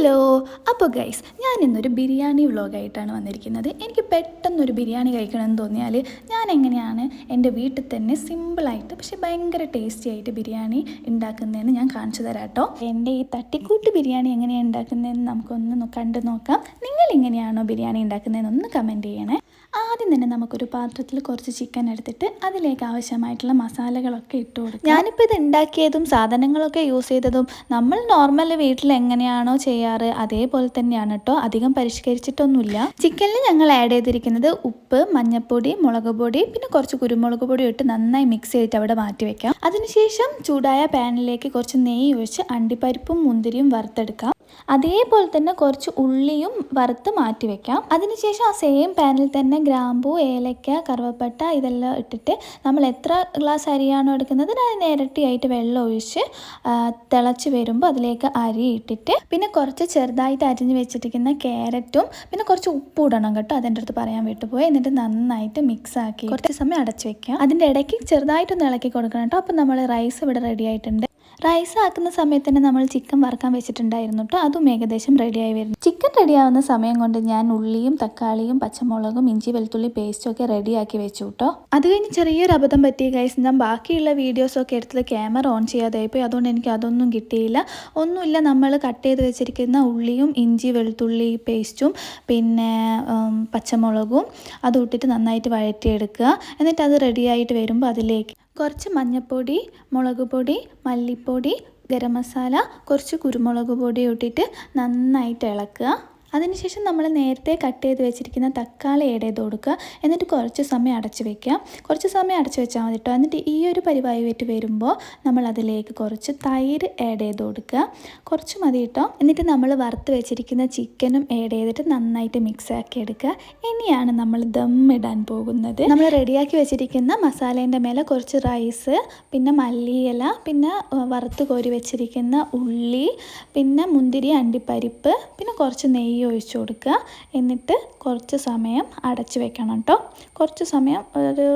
Hello അപ്പോൾ guys ഞാൻ ഇന്നൊരു ബിരിയാണി വ്ളോഗായിട്ടാണ് വന്നിരിക്കുന്നത്. എനിക്ക് പെട്ടെന്നൊരു ബിരിയാണി കഴിക്കണമെന്ന് തോന്നിയാൽ ഞാൻ എങ്ങനെയാണ് എന്റെ വീട്ടിൽ തന്നെ സിമ്പിളായിട്ട് പക്ഷെ ഭയങ്കര ടേസ്റ്റി ആയിട്ട് ബിരിയാണി ഉണ്ടാക്കുന്നതെന്ന് ഞാൻ കാണിച്ചു തരാം കേട്ടോ. എന്റെ ഈ തട്ടിക്കൂട്ട് ബിരിയാണി എങ്ങനെയാണ് ഉണ്ടാക്കുന്നതെന്ന് നമുക്കൊന്ന് കണ്ടു നോക്കാം. നിങ്ങൾ എങ്ങനെയാണോ ബിരിയാണി ഉണ്ടാക്കുന്നതെന്ന് ഒന്ന് കമന്റ് ചെയ്യണേ. ആദ്യം തന്നെ നമുക്കൊരു പാത്രത്തിൽ കുറച്ച് ചിക്കൻ എടുത്തിട്ട് അതിലേക്ക് ആവശ്യമായിട്ടുള്ള മസാലകളൊക്കെ ഇട്ട് കൊടുക്കും. ഞാനിപ്പോൾ ഇത് ഉണ്ടാക്കിയതും സാധനങ്ങളൊക്കെ യൂസ് ചെയ്തതും നമ്മൾ നോർമൽ വീട്ടിൽ എങ്ങനെയാണോ ചെയ്യാറ് അതേപോലെ തന്നെയാണ് കേട്ടോ അധികം പരിഷ്കരിച്ചിട്ടൊന്നുമില്ല. ചിക്കനിൽ ഞങ്ങൾ ആഡ് ചെയ്തിരിക്കുന്നത് ഉപ്പ് മഞ്ഞൾപ്പൊടി മുളക് പൊടി പിന്നെ കുറച്ച് കുരുമുളക് പൊടി ഇട്ട് നന്നായി മിക്സ് ചെയ്തിട്ട് അവിടെ മാറ്റി വെക്കാം. അതിനുശേഷം ചൂടായ പാനിലേക്ക് കുറച്ച് നെയ്യ് ഒഴിച്ച് അണ്ടിപ്പരിപ്പും മുന്തിരിയും വറുത്തെടുക്കാം. അതേപോലെ തന്നെ കുറച്ച് ഉള്ളിയും വറുത്ത് മാറ്റി വെക്കാം. അതിനുശേഷം ആ സെയിം പാനിൽ തന്നെ ഗ്രാമ്പൂ ഏലക്ക കറുവപ്പട്ട ഇതെല്ലാം ഇട്ടിട്ട് നമ്മൾ എത്ര ഗ്ലാസ് അരിയാണോ എടുക്കുന്നത്? അതിന് ഇരട്ടിയായിട്ട് വെള്ളം ഒഴിച്ച് തിളച്ച് വരുമ്പോൾ അതിലേക്ക് അരി ഇട്ടിട്ട് പിന്നെ കുറച്ച് ചെറുതായിട്ട് അരിഞ്ഞ് വെച്ചിരിക്കുന്ന ക്യാരറ്റും പിന്നെ കുറച്ച് ഉപ്പ് ഇടണം കേട്ടോ. അതിന്റെ അടുത്ത് പറയാൻ വിട്ടുപോയി. എന്നിട്ട് നന്നായിട്ട് മിക്സ് ആക്കി കുറച്ച് സമയം അടച്ചു വെക്കാം. അതിന്റെ ഇടയ്ക്ക് ചെറുതായിട്ടൊന്ന് ഇളക്കി കൊടുക്കണം കേട്ടോ. അപ്പം നമ്മൾ റൈസ് ഇവിടെ റെഡി ആയിട്ടുണ്ട്. റൈസ് ആക്കുന്ന സമയത്ത് തന്നെ നമ്മൾ ചിക്കൻ വറുക്കാൻ വെച്ചിട്ടുണ്ടായിരുന്നു കേട്ടോ അതും ഏകദേശം റെഡിയായി വരുന്നു. ചിക്കൻ റെഡിയാവുന്ന സമയം കൊണ്ട് ഞാൻ ഉള്ളിയും തക്കാളിയും പച്ചമുളകും ഇഞ്ചി വെളുത്തുള്ളി പേസ്റ്റും ഒക്കെ റെഡിയാക്കി വെച്ചു കേട്ടോ അത് കഴിഞ്ഞ് ചെറിയൊരു അബദ്ധം പറ്റിയ ഗൈസ് ഞാൻ ബാക്കിയുള്ള വീഡിയോസൊക്കെ എടുത്തത് ക്യാമറ ഓൺ ചെയ്യാതായിപ്പോയി അതുകൊണ്ട് എനിക്ക് അതൊന്നും കിട്ടിയില്ല. ഒന്നുമില്ല നമ്മൾ കട്ട് ചെയ്ത് വെച്ചിരിക്കുന്ന ഉള്ളിയും ഇഞ്ചി വെളുത്തുള്ളി പേസ്റ്റും പിന്നെ പച്ചമുളകും അത് ഇട്ടിട്ട് നന്നായിട്ട് വഴറ്റിയെടുക്കുക. എന്നിട്ട് അത് റെഡിയായിട്ട് വരുമ്പോൾ അതിലേക്ക് കുറച്ച് മഞ്ഞൾപ്പൊടി മുളക് പൊടി മല്ലിപ്പൊടി ഗരം മസാല കുറച്ച് കുരുമുളക് പൊടി ഇട്ടിട്ട് നന്നായിട്ട് ഇളക്കുക. അതിനുശേഷം നമ്മൾ നേരത്തെ കട്ട് ചെയ്ത് വെച്ചിരിക്കുന്ന തക്കാളി ആഡ് ചെയ്ത് കൊടുക്കുക. എന്നിട്ട് കുറച്ച് സമയം അടച്ച് വെക്കുക. കുറച്ച് സമയം അടച്ച് വെച്ചാൽ മതി കേട്ടോ എന്നിട്ട് ഈ ഒരു പരിവായിട്ട് വരുമ്പോൾ നമ്മൾ അതിലേക്ക് കുറച്ച് തൈര് ആഡ് ചെയ്ത് കൊടുക്കുക. കുറച്ച് മതി കേട്ടോ എന്നിട്ട് നമ്മൾ വറുത്ത് വെച്ചിരിക്കുന്ന ചിക്കനും ആഡ് ചെയ്തിട്ട് നന്നായിട്ട് മിക്സ് ആക്കി എടുക്കുക. ഇനിയാണ് നമ്മൾ ദം ഇടാൻ പോകുന്നത്. നമ്മൾ റെഡിയാക്കി വെച്ചിരിക്കുന്ന മസാലേന്റെ മേലെ കുറച്ച് റൈസ് പിന്നെ മല്ലിയില പിന്നെ വറുത്ത് കോരി വെച്ചിരിക്കുന്ന ഉള്ളി പിന്നെ മുന്തിരി അണ്ടിപ്പരിപ്പ് പിന്നെ കുറച്ച് നെയ്യ് ഒഴിച്ചു കൊടുക്കുക. എന്നിട്ട് കുറച്ച് സമയം അടച്ചു വെക്കണം കേട്ടോ. കുറച്ച് സമയം ഒരു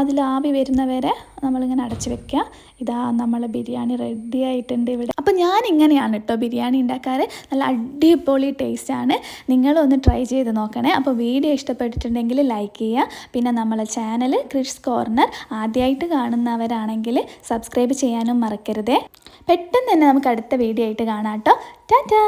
അതിൽ ആവി വരുന്നവരെ നമ്മളിങ്ങനെ അടച്ച് വെക്കുക. ഇതാ നമ്മൾ ബിരിയാണി റെഡി ആയിട്ടുണ്ട് ഇവിടെ. അപ്പോൾ ഞാൻ ഇങ്ങനെയാണ് കേട്ടോ ബിരിയാണി ഉണ്ടാക്കാറ്. നല്ല അടിപൊളി ടേസ്റ്റാണ് നിങ്ങളൊന്ന് ട്രൈ ചെയ്ത് നോക്കണേ. അപ്പോൾ വീഡിയോ ഇഷ്ടപ്പെട്ടിട്ടുണ്ടെങ്കിൽ ലൈക്ക് ചെയ്യുക. പിന്നെ നമ്മളെ ചാനൽ ക്രിഷ് കോർണർ ആദ്യമായിട്ട് കാണുന്നവരാണെങ്കിൽ സബ്സ്ക്രൈബ് ചെയ്യാനും മറക്കരുതേ. പെട്ടെന്ന് തന്നെ നമുക്ക് അടുത്ത വീഡിയോ ആയിട്ട് കാണാം കേട്ടോ. ടാറ്റാ